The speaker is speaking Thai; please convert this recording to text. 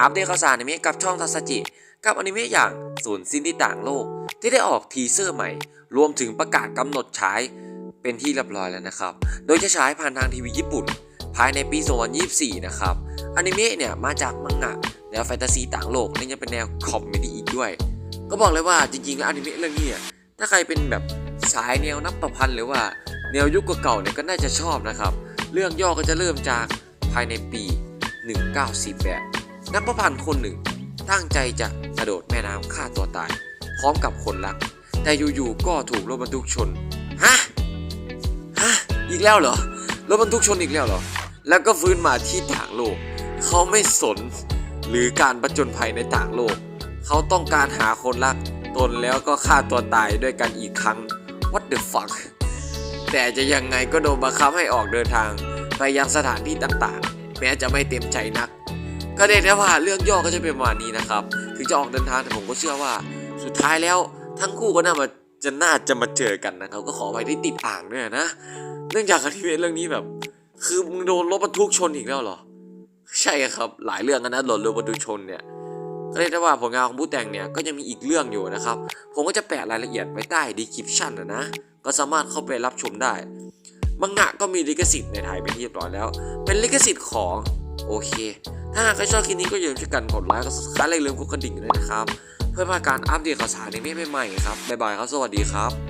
อัปเดตข่าวสารอนิเมะกับช่องทัศจิกับอนิเมะอย่างศูนย์สิ้นที่ต่างโลก ที่ได้ออกทีเซอร์ใหม่ รวมถึงประกาศกำหนดฉายเป็นที่เรียบร้อยแล้วนะครับ โดยจะฉายผ่านทางทีวีญี่ปุ่น ภายในปี 2024 นะครับอนิเมะเนี่ยมาจากมังงะแนวแฟนตาซีต่างโลกและยังเป็นแนวคอมเมดี้อีกด้วย ก็บอกเลยว่าจริงๆแล้วอนิเมะเรื่องนี้ถ้าใครเป็นแบบสายแนวนับประพันธ์หรือว่าแนวยุคเก่าๆเนี่ยก็น่าจะชอบนะครับ เรื่องย่อก็จะเริ่มจากภายในปี 1948 นักประพันธ์คนหนึ่ง ตั้งใจจะกระโดดแม่น้ำฆ่าตัวตาย พร้อมกับคนรัก แต่อยู่ๆก็ถูกรถบรรทุกชน ฮะ ฮะ อีกแล้วเหรอ รถบรรทุกชนอีกแล้วเหรอ แล้วก็ฟื้นมาที่ต่างโลก เขาไม่สน หรือการประจนภัยในต่างโลก เขาต้องการหาคนรัก ตนแล้วก็ฆ่าตัวตายด้วยกันอีกครั้ง What the fuck แต่จะยังไงก็โดนบังคับให้ออกเดินทาง ไปยังสถานที่ต่างๆ แม้จะไม่เต็มใจนัก ก็เรียกได้ว่าเรื่องย่อก็จะเป็นประมาณนี้นะครับ ถึงจะออกเดินทางแต่ผมก็เชื่อว่า สุดท้ายแล้วทั้งคู่ก็น่ามาจะน่าจะมาเจอกันนะครับ ก็ขอไปที่ติดอ่างด้วยนะ เนื่องจากอนิเมะเรื่องนี้แบบ คือมึงโดนรถบรรทุกชนอีกแล้วเหรอ ใช่ครับ หลายเรื่องกันนะโดนรถบรรทุกชนเนี่ยก็เรียกได้ว่าผลงานของผู้แต่งเนี่ยก็ยังมีอีกเรื่องอยู่นะครับ ผมก็จะแปะรายละเอียดไว้ใต้ดีคริปชันนะนะ ก็สามารถเข้าไปรับชมได้ มังงะก็มีลิขสิทธิ์ในไทยเป็นที่เรียบร้อยแล้ว เป็นลิขสิทธิ์ของโอเค ถ้าหากใครชอบคลิปนี้ก็อย่าลืมช่วยกันกดไลค์กดซับสไครต์และอย่าลืมกดกระดิ่งด้วยนะครับ เพื่อมาการอัปเดตข่าวสารในเมฆใหม่ๆครับบ๊ายบายครับสวัสดีครับ